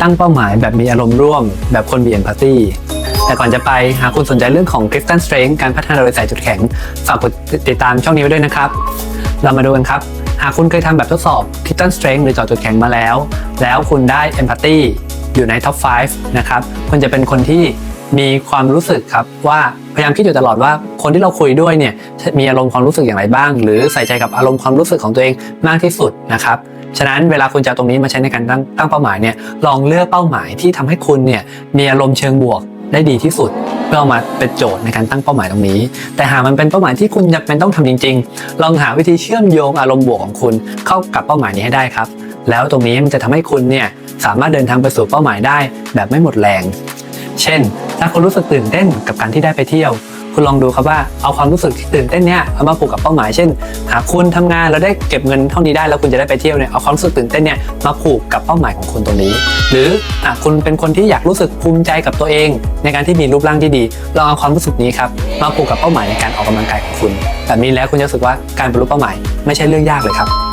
ตั้งเป้าหมายแบบมีอารมณ์ร่วม แบบคนมีเอมพัตตีแต่ก่อนจะไปหากคุณสนใจเรื่องของ Clifton Strength การพัฒนาโดยใส่จุดแข็ง ฝากกดติดตามช่องนี้ไว้ด้วยนะครับ เรามาดูกันครับ หากคุณเคยทำแบบทดสอบ Clifton Strength หรือจาะจุดแข็งมาแล้ว แล้วคุณได้ Empathy อยู่ใน Top 5 นะครับ คุณจะเป็นคนที่มีความรู้สึกครับว่าพยายามคิดอยู่ตลอดว่าคนที่เราคุยด้วยเนี่ยมีอารมณ์ความรู้สึกอย่างไรบ้าง หรือใส่ใจกับอารมณ์ความรู้สึกของตัวเองมากที่สุดนะครับ ฉะนั้นเวลาคุณจะตรงนี้มาใช้ในการตั้งตั้งเป้าหมายเนี่ยลองเลือกเป้าหมายที่ทำให้คุณเนี่ยมีอารมณ์เชิงบวกได้ดีที่สุดเพื่อเอามาเป็นโจทย์ในการตั้งเป้าหมายตรงนี้ แต่หากมันเป็นเป้าหมายที่คุณจำเป็นต้องทำจริง ๆ ลองหาวิธีเชื่อมโยงอารมณ์บวกของคุณเข้ากับเป้าหมายนี้ให้ได้ครับ แล้วตรงนี้มันจะทำให้คุณเนี่ยสามารถเดินทางไปสู่เป้าหมายได้แบบไม่หมดแรง เช่น ถ้าคุณรู้สึกตื่นเต้นกับการที่ได้ไปเที่ยว คุณลองดูครับว่าเอาความรู้สึกที่ตื่นเต้นเนี่ยเอามาผูกกับเป้าหมายเช่น หากคุณทำงานแล้วได้เก็บเงินเท่านี้ได้แล้วคุณจะได้ไปเที่ยวเนี่ยเอาความรู้สึกตื่นเต้นเนี่ยมาผูกกับเป้าหมายของคุณตรงนี้ หรือหากคุณเป็นคนที่อยากรู้สึกภูมิใจกับตัวเอง ในการที่มีรูปร่างที่ดีลองเอาความรู้สึกนี้ครับมาผูกกับเป้าหมายในการออกกำลังกายของคุณแบบนี้แล้วคุณจะรู้สึกว่าการบรรลุเป้าหมาย ไม่ใช่เรื่องยากเลยครับ